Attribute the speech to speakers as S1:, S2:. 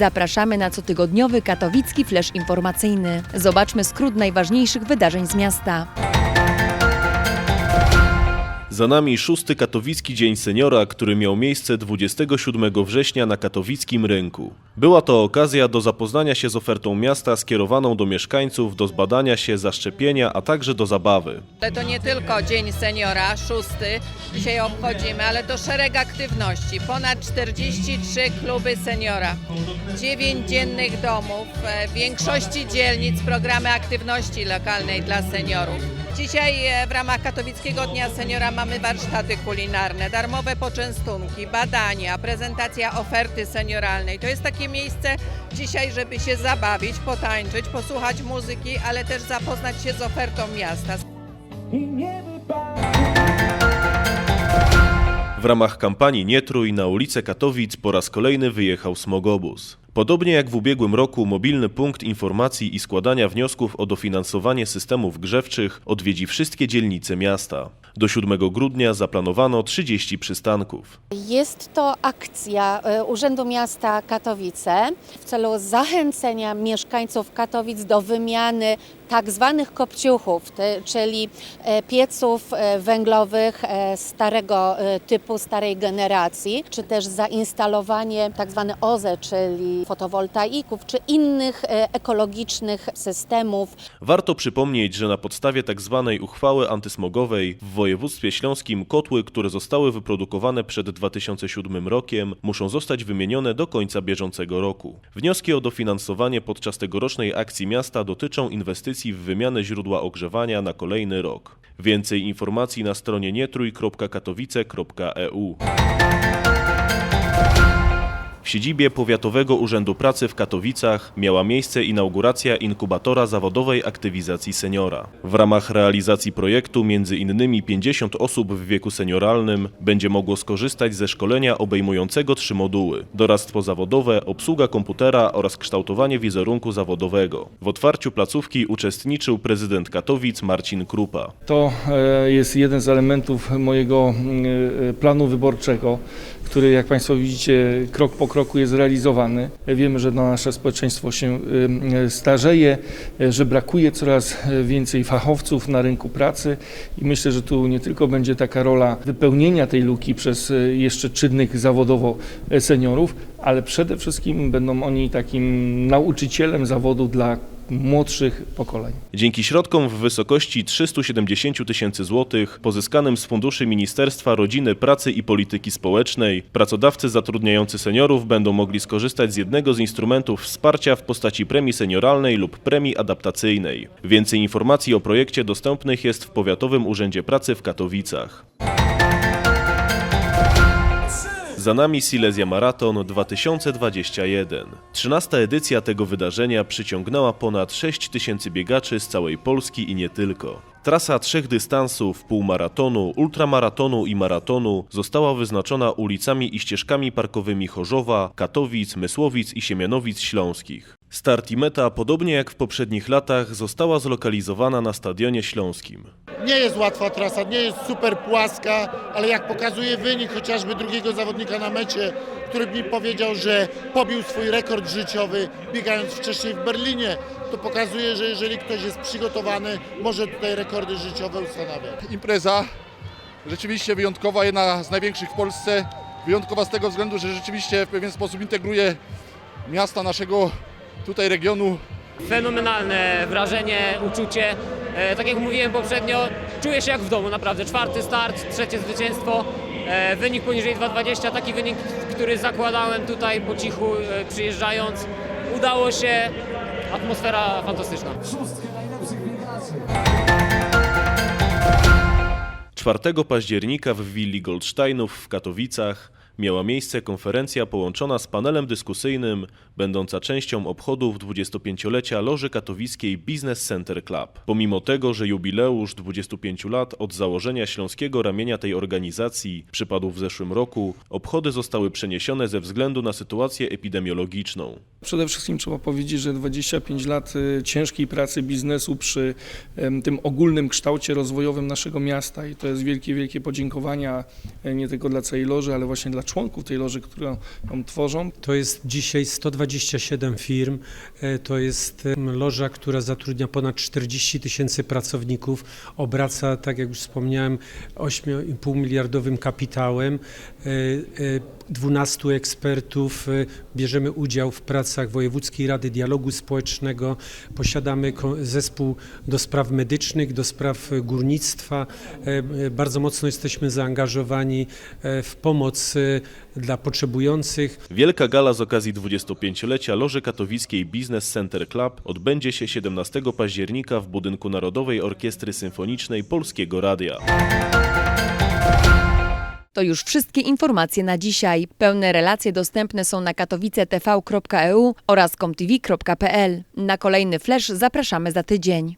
S1: Zapraszamy na cotygodniowy katowicki flash informacyjny. Zobaczmy skrót najważniejszych wydarzeń z miasta.
S2: Za nami szósty katowicki Dzień Seniora, który miał miejsce 27 września na katowickim rynku. Była to okazja do zapoznania się z ofertą miasta skierowaną do mieszkańców, do zbadania się, zaszczepienia, a także do zabawy.
S3: To nie tylko Dzień Seniora, szósty, dzisiaj obchodzimy, ale to szereg aktywności. Ponad 43 kluby seniora, 9 dziennych domów, e, w większości dzielnic programy aktywności lokalnej dla seniorów. Dzisiaj e, w ramach Katowickiego Dnia Seniora mamy warsztaty kulinarne, darmowe poczęstunki, badania, prezentacja oferty senioralnej. To jest takie miejsce dzisiaj, żeby się zabawić, potańczyć, posłuchać muzyki, ale też zapoznać się z ofertą miasta.
S2: W ramach kampanii Nie Trój na ulicę Katowic po raz kolejny wyjechał smogobus. Podobnie jak w ubiegłym roku, mobilny punkt informacji i składania wniosków o dofinansowanie systemów grzewczych odwiedzi wszystkie dzielnice miasta. Do 7 grudnia zaplanowano 30 przystanków.
S4: Jest to akcja e, Urzędu Miasta Katowice w celu zachęcenia mieszkańców Katowic do wymiany tak zwanych kopciuchów, czyli e, pieców e, węglowych e, starego typu, starej generacji, czy też zainstalowanie tak zwane OZE, czyli fotowoltaików, czy innych ekologicznych systemów,
S2: Warto przypomnieć, że na podstawie tzw. uchwały antysmogowej w województwie śląskim kotły, które zostały wyprodukowane przed 2007 rokiem, muszą zostać wymienione do końca bieżącego roku. Wnioski o dofinansowanie podczas tegorocznej akcji miasta dotyczą inwestycji w wymianę źródła ogrzewania na kolejny rok. Więcej informacji na stronie nietrój.katowice.eu. W siedzibie Powiatowego Urzędu Pracy w Katowicach miała miejsce inauguracja inkubatora zawodowej aktywizacji seniora. W ramach realizacji projektu między innymi 50 osób w wieku senioralnym będzie mogło skorzystać ze szkolenia obejmującego trzy moduły: doradztwo zawodowe, obsługa komputera oraz kształtowanie wizerunku zawodowego. W otwarciu placówki uczestniczył prezydent Katowic Marcin Krupa.
S5: To e, jest jeden z elementów mojego e, planu wyborczego, który jak Państwo widzicie krok po kroku jest realizowany. Wiemy, że nasze społeczeństwo się e, starzeje, e, że brakuje coraz więcej fachowców na rynku pracy i myślę, że tu nie tylko będzie taka rola wypełnienia tej luki przez jeszcze czynnych zawodowo seniorów, ale przede wszystkim będą oni takim nauczycielem zawodu dla młodszych pokoleń.
S2: Dzięki środkom w wysokości 370 tysięcy złotych pozyskanym z funduszy Ministerstwa Rodziny, Pracy i Polityki Społecznej, pracodawcy zatrudniający seniorów będą mogli skorzystać z jednego z instrumentów wsparcia w postaci premii senioralnej lub premii adaptacyjnej. Więcej informacji o projekcie dostępnych jest w Powiatowym Urzędzie Pracy w Katowicach. Za nami Silesia Marathon 2021. 13. edycja tego wydarzenia przyciągnęła ponad 6 tysięcy biegaczy z całej Polski i nie tylko. Trasa trzech dystansów, półmaratonu, ultramaratonu i maratonu została wyznaczona ulicami i ścieżkami parkowymi Chorzowa, Katowic, Mysłowic i Siemianowic Śląskich. Start i meta, podobnie jak w poprzednich latach, została zlokalizowana na Stadionie Śląskim.
S6: Nie jest łatwa trasa, nie jest super płaska, ale jak pokazuje wynik chociażby drugiego zawodnika na mecie, który mi powiedział, że pobił swój rekord życiowy biegając wcześniej w Berlinie, to pokazuje, że jeżeli ktoś jest przygotowany, może tutaj rekordy życiowe ustanawiać.
S7: impreza rzeczywiście wyjątkowa, jedna z największych w Polsce. Wyjątkowa z tego względu, że rzeczywiście w pewien sposób integruje miasta naszego tutaj regionu.
S8: fenomenalne wrażenie, uczucie. E, tak jak mówiłem poprzednio, czuję się jak w domu, naprawdę. Czwarty start, trzecie zwycięstwo, e, wynik poniżej 2,20, taki wynik, który zakładałem tutaj po cichu e, przyjeżdżając. Udało się, atmosfera fantastyczna.
S2: 4 października w willi Goldsteinów w Katowicach miała miejsce konferencja połączona z panelem dyskusyjnym, będąca częścią obchodów 25-lecia Loży Katowickiej Business Center Club. Pomimo tego, że jubileusz 25 lat od założenia śląskiego ramienia tej organizacji przypadł w zeszłym roku, obchody zostały przeniesione ze względu na sytuację epidemiologiczną.
S5: Przede wszystkim trzeba powiedzieć, że 25 lat y, ciężkiej pracy biznesu przy tym ogólnym kształcie rozwojowym naszego miasta i to jest wielkie, wielkie podziękowania e, nie tylko dla całej loży, ale właśnie dla dla członków tej loży, którą ją tworzą.
S9: To jest dzisiaj 127 firm. E, To jest loża, która zatrudnia ponad 40 tysięcy pracowników. Obraca, tak jak już wspomniałem, 8,5 miliardowym kapitałem. E, e, 12 ekspertów. e, Bierzemy udział w pracach Wojewódzkiej Rady Dialogu Społecznego. Posiadamy zespół do spraw medycznych, do spraw e, górnictwa. E, e, Bardzo mocno jesteśmy zaangażowani e, w pomoc e, dla potrzebujących.
S2: Wielka gala z okazji 25-lecia Loży Katowickiej Business Center Club odbędzie się 17 października w budynku Narodowej Orkiestry Symfonicznej Polskiego Radia.
S1: To już wszystkie informacje na dzisiaj. Pełne relacje dostępne są na katowicetv.eu oraz comtv.pl. Na kolejny flash zapraszamy za tydzień.